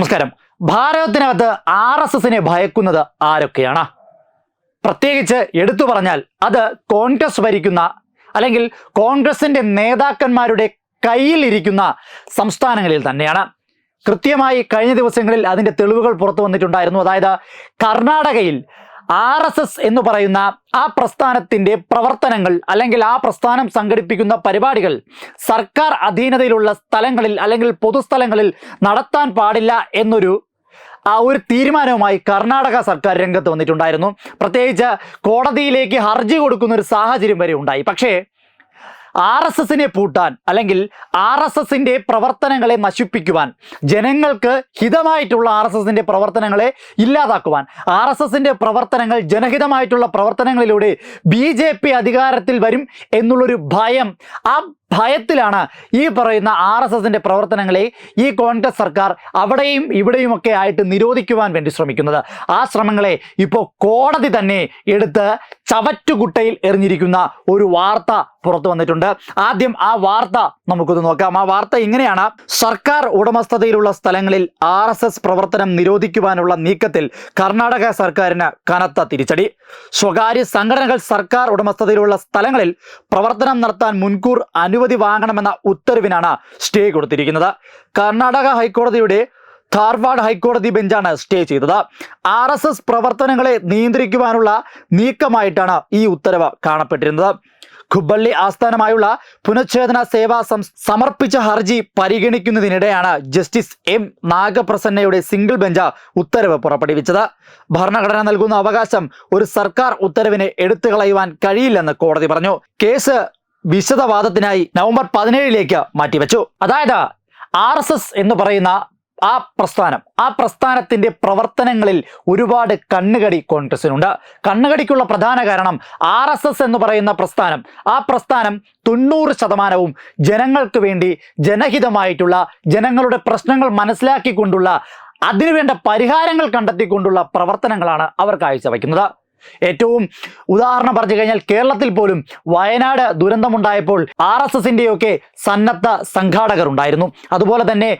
നമസ്കാരം. ഭാരതത്തിനകത്ത് R S എസിനെ ഭയക്കുന്നത് ആരൊക്കെയാണ്? പ്രത്യേകിച്ച് എടുത്തു പറഞ്ഞാൽ അത് കോൺഗ്രസ് ഭരിക്കുന്ന അല്ലെങ്കിൽ കോൺഗ്രസിന്റെ നേതാക്കന്മാരുടെ കയ്യിലിരിക്കുന്ന സംസ്ഥാനങ്ങളിൽ തന്നെയാണ്. കൃത്യമായി കഴിഞ്ഞ ദിവസങ്ങളിൽ അതിന്റെ തെളിവുകൾ പുറത്തു വന്നിട്ടുണ്ടായിരുന്നു. അതായത് കർണാടകയിൽ ആർ എസ് എസ് എന്ന് പറയുന്ന ആ പ്രസ്ഥാനത്തിന്റെ പ്രവർത്തനങ്ങൾ അല്ലെങ്കിൽ ആ പ്രസ്ഥാനം സംഘടിപ്പിക്കുന്ന പരിപാടികൾ സർക്കാർ അധീനതയിലുള്ള സ്ഥലങ്ങളിൽ അല്ലെങ്കിൽ പൊതുസ്ഥലങ്ങളിൽ നടത്താൻ പാടില്ല എന്നൊരു ആ ഒരു തീരുമാനവുമായി കർണാടക സർക്കാർ രംഗത്ത് വന്നിട്ടുണ്ടായിരുന്നു. പ്രത്യേകിച്ച് കോടതിയിലേക്ക് ഹർജി കൊടുക്കുന്ന ഒരു സാഹചര്യം വരെ ഉണ്ടായി. പക്ഷേ ആർ എസ് എസിനെ പൂട്ടാൻ അല്ലെങ്കിൽ ആർ എസ് എസിന്റെ പ്രവർത്തനങ്ങളെ നശിപ്പിക്കുവാൻ ജനങ്ങൾക്ക് ഹിതമായിട്ടുള്ള ആർ എസ് എസിന്റെ പ്രവർത്തനങ്ങളെ ഇല്ലാതാക്കുവാൻ ആർ എസ് എസിന്റെ പ്രവർത്തനങ്ങൾ ജനഹിതമായിട്ടുള്ള പ്രവർത്തനങ്ങളിലൂടെ ബി ജെ പി അധികാരത്തിൽ വരും എന്നുള്ളൊരു ഭയം ആ ഭയത്തിലാണ് ഈ പറയുന്ന ആർ എസ് എസിന്റെ പ്രവർത്തനങ്ങളെ ഈ കോൺഗ്രസ് സർക്കാർ അവിടെയും ഇവിടെയുമൊക്കെ ആയിട്ട് നിരോധിക്കുവാൻ വേണ്ടി ശ്രമിക്കുന്നത്. ആ ശ്രമങ്ങളെ ഇപ്പോൾ കോടതി തന്നെ എടുത്ത് ചവറ്റുകുട്ടയിൽ എറിഞ്ഞിരിക്കുന്ന ഒരു വാർത്ത പുറത്തു വന്നിട്ടുണ്ട്. ആദ്യം ആ വാർത്ത നമുക്കൊന്ന് നോക്കാം. ആ വാർത്ത ഇങ്ങനെയാണ്. സർക്കാർ ഉടമസ്ഥതയിലുള്ള സ്ഥലങ്ങളിൽ ആർ എസ് എസ് പ്രവർത്തനം നിരോധിക്കുവാനുള്ള നീക്കത്തിൽ കർണാടക സർക്കാരിന് കനത്ത തിരിച്ചടി. സ്വകാര്യ സംഘടനകൾ സർക്കാർ ഉടമസ്ഥതയിലുള്ള സ്ഥലങ്ങളിൽ പ്രവർത്തനം നടത്താൻ മുൻകൂർ അനുമതി വാങ്ങണമെന്ന ഉത്തരവിനാണ് സ്റ്റേ കൊടുത്തിരിക്കുന്നത്. കർണാടക ഹൈക്കോടതിയുടെ ധാർവാഡ് ഹൈക്കോടതി ബെഞ്ചാണ് സ്റ്റേ ചെയ്തത്. ആർ എസ് എസ് പ്രവർത്തനങ്ങളെ നിയന്ത്രിക്കുവാനുള്ള നീക്കമായിട്ടാണ് ഈ ഉത്തരവ് കാണപ്പെട്ടിരുന്നത്. കുബള്ളി ആസ്ഥാനമായുള്ള പുനഃച്ഛേദന സേവ സം സമർപ്പിച്ച ഹർജി പരിഗണിക്കുന്നതിനിടെയാണ് ജസ്റ്റിസ് എം നാഗപ്രസന്നയുടെ സിംഗിൾ ബെഞ്ച് ഉത്തരവ് പുറപ്പെടുവിച്ചത്. ഭരണഘടന നൽകുന്ന അവകാശം ഒരു സർക്കാർ ഉത്തരവിനെ എടുത്തു കളയുവാൻ കഴിയില്ലെന്ന് കോടതി പറഞ്ഞു. കേസ് വിശദവാദത്തിനായി നവംബർ പതിനേഴിലേക്ക് മാറ്റിവെച്ചു. അതായത് ആർ എസ് എസ് എന്ന് പറയുന്ന ആ പ്രസ്ഥാനം ആ പ്രസ്ഥാനത്തിന്റെ പ്രവർത്തനങ്ങളിൽ ഒരുപാട് കണ്ണുകടി കോൺഗ്രസിനുണ്ട് കണ്ണുകടിക്കുള്ള പ്രധാന കാരണം ആർ എസ് എസ് എന്ന് പറയുന്ന പ്രസ്ഥാനം. ആ പ്രസ്ഥാനം തൊണ്ണൂറ് ശതമാനവും ജനങ്ങൾക്ക് വേണ്ടി ജനഹിതമായിട്ടുള്ള ജനങ്ങളുടെ പ്രശ്നങ്ങൾ മനസ്സിലാക്കിക്കൊണ്ടുള്ള അതിനുവേണ്ട പരിഹാരങ്ങൾ കണ്ടെത്തിക്കൊണ്ടുള്ള പ്രവർത്തനങ്ങളാണ് അവർ കാഴ്ചവെക്കുന്നത്. ഏറ്റവും ഉദാഹരണം പറഞ്ഞു കഴിഞ്ഞാൽ കേരളത്തിൽ പോലും വയനാട് ദുരന്തമുണ്ടായപ്പോൾ ആർ എസ് എസിന്റെയൊക്കെ സന്നദ്ധ സംഘാടകർ ഉണ്ടായിരുന്നു. അതുപോലെ തന്നെ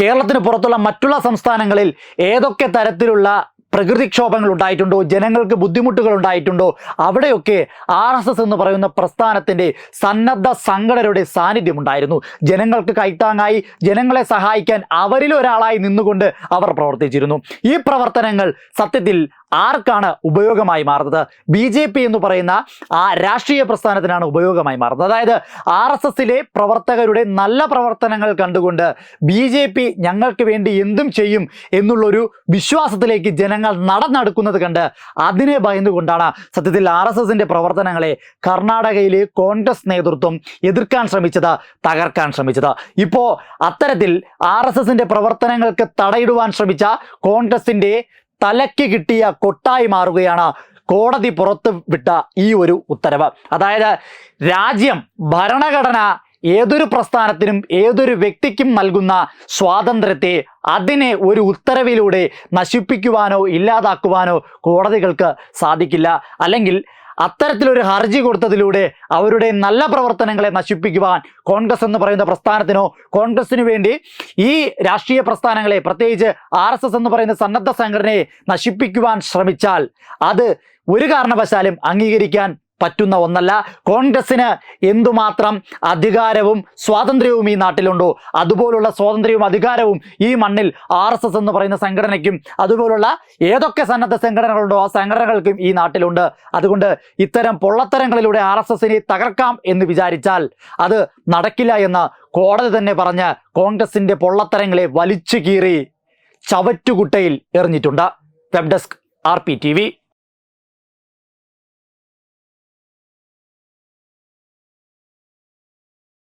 കേരളത്തിന് പുറത്തുള്ള മറ്റുള്ള സംസ്ഥാനങ്ങളിൽ ഏതൊക്കെ തരത്തിലുള്ള പ്രകൃതിക്ഷോഭങ്ങൾ ഉണ്ടായിട്ടുണ്ടോ ജനങ്ങൾക്ക് ബുദ്ധിമുട്ടുകൾ ഉണ്ടായിട്ടുണ്ടോ അവിടെയൊക്കെ ആർ എസ് എസ് എന്ന് പറയുന്ന പ്രസ്ഥാനത്തിന്റെ സന്നദ്ധ സംഘടനയുടെ സാന്നിധ്യം ഉണ്ടായിരുന്നു. ജനങ്ങൾക്ക് കൈത്താങ്ങായി ജനങ്ങളെ സഹായിക്കാൻ അവരിൽ ഒരാളായി നിന്നുകൊണ്ട് അവർ പ്രവർത്തിച്ചിരുന്നു. ഈ പ്രവർത്തനങ്ങൾ സത്യത്തിൽ ആർക്കാണ് ഉപയോഗമായി മാറുന്നത്? ബി ജെ പി എന്ന് പറയുന്ന ആ രാഷ്ട്രീയ പ്രസ്ഥാനത്തിനാണ് ഉപയോഗമായി മാറുന്നത്. അതായത് ആർ എസ് എസിലെ പ്രവർത്തകരുടെ നല്ല പ്രവർത്തനങ്ങൾ കണ്ടുകൊണ്ട് ബി ജെ പി ഞങ്ങൾക്ക് വേണ്ടി എന്തും ചെയ്യും എന്നുള്ളൊരു വിശ്വാസത്തിലേക്ക് ജനങ്ങൾ നടന്നെടുക്കുന്നത് കണ്ട് അതിനെ ഭയന്നുകൊണ്ടാണ് സത്യത്തിൽ ആർ എസ് എസിന്റെ പ്രവർത്തനങ്ങളെ കർണാടകയിലെ കോൺഗ്രസ് നേതൃത്വം എതിർക്കാൻ ശ്രമിച്ചത് തകർക്കാൻ ശ്രമിച്ചത്. ഇപ്പോൾ അത്തരത്തിൽ ആർ എസ് എസിന്റെ പ്രവർത്തനങ്ങൾക്ക് തടയിടുവാൻ ശ്രമിച്ച കോൺഗ്രസിന്റെ തലയ്ക്ക് കിട്ടിയ കൊട്ടായി മാറുകയാണ് കോടതി പുറത്ത് വിട്ട ഈ ഒരു ഉത്തരവ്. അതായത് രാജ്യം ഭരണഘടന ഏതൊരു പ്രസ്ഥാനത്തിനും ഏതൊരു വ്യക്തിക്കും നൽകുന്ന സ്വാതന്ത്ര്യത്തെ അതിനെ ഒരു ഉത്തരവിലൂടെ നശിപ്പിക്കുവാനോ ഇല്ലാതാക്കുവാനോ കോടതികൾക്ക് സാധിക്കില്ല. അല്ലെങ്കിൽ അത്തരത്തിലൊരു ഹർജി കൊടുത്തതിലൂടെ അവരുടെ നല്ല പ്രവർത്തനങ്ങളെ നശിപ്പിക്കുവാൻ കോൺഗ്രസ് എന്ന് പറയുന്ന പ്രസ്ഥാനത്തിനോ കോൺഗ്രസിനു വേണ്ടി ഈ രാഷ്ട്രീയ പ്രസ്ഥാനങ്ങളെ പ്രത്യേകിച്ച് ആർ എന്ന് പറയുന്ന സന്നദ്ധ സംഘടനയെ നശിപ്പിക്കുവാൻ ശ്രമിച്ചാൽ അത് ഒരു കാരണവശാലും അംഗീകരിക്കാൻ പറ്റുന്ന ഒന്നല്ല. കോൺഗ്രസിന് എന്തുമാത്രം അധികാരവും സ്വാതന്ത്ര്യവും ഈ നാട്ടിലുണ്ടോ? അതുപോലുള്ള സ്വാതന്ത്ര്യവും അധികാരവും ഈ മണ്ണിൽ ആർ എസ് എസ് എന്ന് പറയുന്ന സംഘടനയ്ക്കും അതുപോലുള്ള ഏതൊക്കെ സന്നദ്ധ സംഘടനകളുണ്ടോ ആ സംഘടനകൾക്കും ഈ നാട്ടിലുണ്ട്. അതുകൊണ്ട് ഇത്തരം പൊള്ളത്തരങ്ങളിലൂടെ ആർ എസ് എസിനെ തകർക്കാം എന്ന് വിചാരിച്ചാൽ അത് നടക്കില്ല എന്ന് കോടതി തന്നെ പറഞ്ഞ് കോൺഗ്രസിന്റെ പൊള്ളത്തരങ്ങളെ വലിച്ചു കീറി ചവറ്റുകുട്ടയിൽ എറിഞ്ഞിട്ടുണ്ട്. Web desk R P T V.